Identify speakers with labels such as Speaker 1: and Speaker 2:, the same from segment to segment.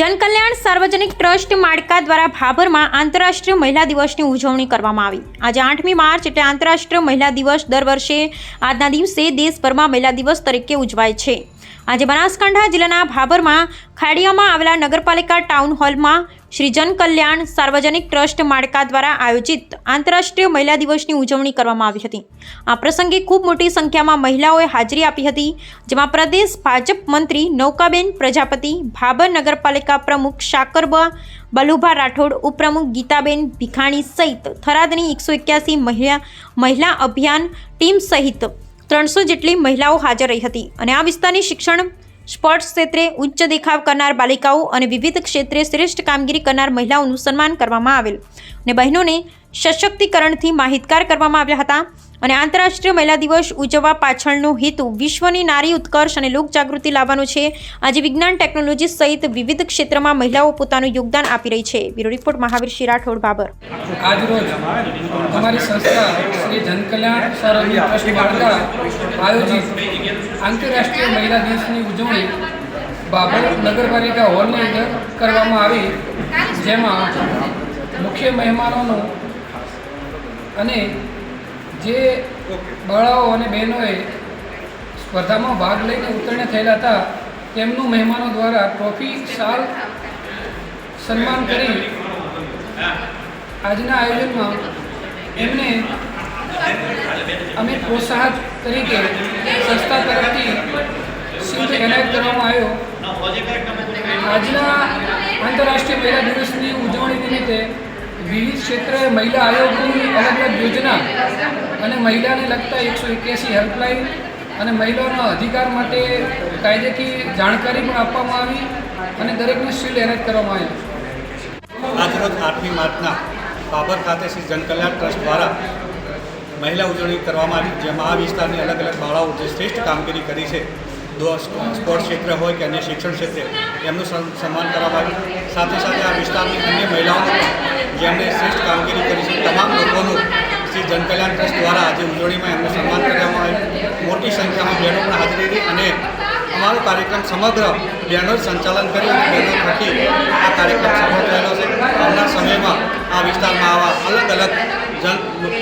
Speaker 1: જનકલ્યાણ સાર્વજનિક ટ્રસ્ટ માળકા દ્વારા ભાભરમાં આંતરરાષ્ટ્રીય મહિલા દિવસની ઉજવણી કરવામાં આવી. આજે આઠમી માર્ચ એટલે આંતરરાષ્ટ્રીય મહિલા દિવસ દર વર્ષે આજના દિવસે દેશભરમાં મહિલા દિવસ તરીકે ઉજવાય છે. આજે બનાસકાંઠા જિલ્લાના ભાભરમાં ખાડિયામાં આવેલા નગરપાલિકા ટાઉન હોલમાં શ્રી જનકલ્યાણ સાર્વજનિક ટ્રસ્ટ માળકા દ્વારા આયોજિત આંતરરાષ્ટ્રીય મહિલા દિવસની ઉજવણી કરવામાં આવી હતી. આ પ્રસંગે ખૂબ મોટી સંખ્યામાં મહિલાઓએ હાજરી આપી હતી, જેમાં પ્રદેશ ભાજપ મંત્રી નૌકાબેન પ્રજાપતિ ભાબર નગરપાલિકા પ્રમુખ શાકરબા, બલુભા રાઠોડ, ઉપપ્રમુખ ગીતાબેન ભીખાણી સહિત થરાદની એકસો એક્યાસી મહિલા મહિલા અભિયાન ટીમ સહિત ત્રણસો જેટલી મહિલાઓ હાજર રહી હતી. અને આ વિસ્તારની શિક્ષણ સ્પોર્ટ્સ ક્ષેત્રે ઉચ્ચ દેખાવ કરનાર બાલિકાઓ અને વિવિધ ક્ષેત્રે શ્રેષ્ઠ કામગીરી કરનાર મહિલાઓનું સન્માન કરવામાં આવેલ. અને બહેનોને સશક્તિકરણથી માહિતગાર કરવામાં આવ્યા હતા અને આંતરરાષ્ટ્રીય મહિલા દિવસ ઉજવવા પાછળનો હેતુ વિશ્વની નારી ઉત્કર્ષ અને લોકજાગૃતિ લાવવાનો છે. આજે વિજ્ઞાન ટેકનોલોજી સહિત વિવિધ ક્ષેત્રમાં મહિલાઓ પોતાનું યોગદાન આપી રહી છે. Bureau report, Mahavir Shri Rathod, Babar.
Speaker 2: આજરોજ અમારી સંસ્થા શ્રી જનકલ્યાણ સર ટ્રસ્ટ દ્વારા આયોજિત આંતરરાષ્ટ્રીય મહિલા દિવસની ઉજવણી બાબર નગરપાલિકા હોલની અંદર કરવામાં આવી, જેમાં મુખ્ય મહેમાનોનો અને જે બાળાઓ અને બહેનોએ સ્પર્ધામાં ભાગ લઈને ઉત્તીર્ણ થયેલા હતા, તેમનું મહેમાનો દ્વારા ટ્રોફી સાલ સન્માન કરી આજના આયોજનમાં એમને અમે પ્રોત્સાહન તરીકે સંસ્થા તરફથી શિલ્ડ એનાયત કરવામાં આવ્યો. આજના આંતરરાષ્ટ્રીય મહિલા દિવસની ઉજવણી નિમિત્તે વિવિધ ક્ષેત્રે મહિલા આયોગની અલગ અલગ યોજના અને મહિલાને લગતા એકસો એક્યાસી હેલ્પલાઇન અને મહિલાઓના અધિકાર માટે કાયદેથી જાણકારી પણ આપવામાં આવી અને દરેકને શિલ્ડ એનાયત કરવામાં આવ્યું
Speaker 3: આજરોજ આઠમી માર્ચના બાબર ખાતે શ્રી જનકલ્યાણ ટ્રસ્ટ દ્વારા મહિલા ઉજવણી કરવામાં આવી, જેમાં આ વિસ્તારની અલગ અલગ બાળાઓ જે શ્રેષ્ઠ કામગીરી કરી છે સ્પોર્ટ્સ ક્ષેત્ર હોય કે અન્ય શિક્ષણ ક્ષેત્રે, એમનું સન્માન કરવામાં આવ્યું. સાથે સાથે આ વિસ્તારની અન્ય મહિલાઓ જેમણે શ્રેષ્ઠ કામગીરી કરી છે, તમામ લોકોનું શ્રી જનકલ્યાણ ટ્રસ્ટ દ્વારા આજે ઉજવણીમાં એમનું સન્માન કરવામાં આવ્યું. મોટી સંખ્યામાં બહેનો પણ હાજરી હતી અને અમારો કાર્યક્રમ સમગ્ર બહેનો સંચાલન કર્યું અને બહેનો થકી આ કાર્યક્રમ સફળ થયેલો છે. આવનાર સમયમાં આ વિસ્તારમાં આવા અલગ અલગ જન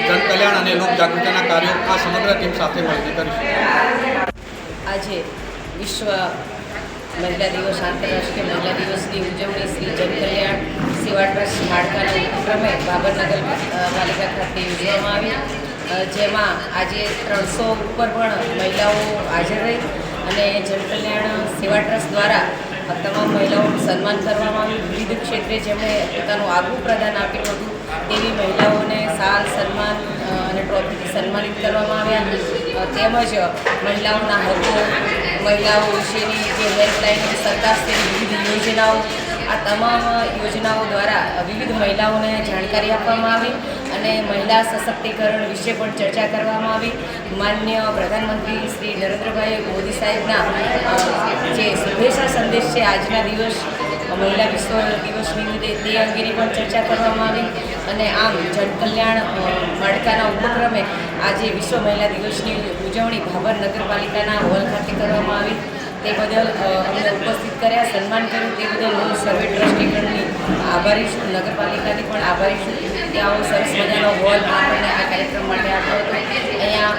Speaker 3: જનકલ્યાણ અને લોકજાગૃતિના કાર્યો આ સમગ્ર ટીમ સાથે મળીને કરીશું.
Speaker 4: આજે વિશ્વ મહિલા દિવસ, આંતરરાષ્ટ્રીય મહિલા દિવસની ઉજવણી શ્રી જનકલ્યાણ સેવા ટ્રસ્ટ માળખાના ઉપક્રમે બાબરનગર પાલિકા ખાતે યોજવામાં આવી. જેમાં આજે ત્રણસો ઉપર પણ મહિલાઓ હાજર રહી અને જનકલ્યાણ સેવા ટ્રસ્ટ દ્વારા તમામ મહિલાઓનું સન્માન કરવામાં આવ્યું. વિવિધ ક્ષેત્રે જેમણે પોતાનું આગવું પ્રદાન આપ્યું હતું, તેવી મહિલાઓને સાલ સન્માન અને ટ્રોફીથી સન્માનિત કરવામાં આવ્યા. તેમજ મહિલાઓના હકો, મહિલાઓ વિશેની જે હેલ્પલાઇન સરકારશ્રીની વિવિધ યોજનાઓ, આ તમામ યોજનાઓ દ્વારા વિવિધ મહિલાઓને જાણકારી આપવામાં આવી. અને મહિલા સશક્તિકરણ વિશે પણ ચર્ચા કરવામાં આવી. માન્ય પ્રધાનમંત્રી શ્રી નરેન્દ્રભાઈ મોદી સાહેબના જે શુભેચ્છા સંદેશ છે આજના દિવસ, મહિલા વિશ્વ દિવસ નિમિત્તે તે અંગેની પણ ચર્ચા કરવામાં આવી. અને આમ જનકલ્યાણ માળખાના ઉપક્રમે આજે વિશ્વ મહિલા દિવસની ઉજવણી ભાવર નગરપાલિકાના હોલ ખાતે કરવામાં આવી. તે બદલ અમને ઉપસ્થિત કર્યા, સન્માન કર્યું, તે બદલ હું સર્વે ટ્રસ્ટીગણની આભારી છું, નગરપાલિકાની પણ આભારી છું. કે આવો સરસ મજાનો હોલ આપણને આ કાર્યક્રમ માટે આપ્યો હતો. અહીંયા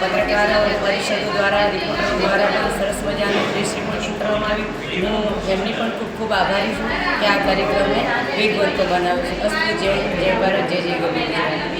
Speaker 4: પત્રકાર, પરિષદો દ્વારા, રિપોર્ટરો દ્વારા પણ સરસ મજાનું પ્રેસ પણ કરવામાં આવ્યું. હું એમની પણ ખૂબ ખૂબ આભારી છું કે આ કાર્યક્રમને વેગવંતો બનાવ્યો છે. અસ્તુ, જય જય ભારત, જય જય ગોવિંદ.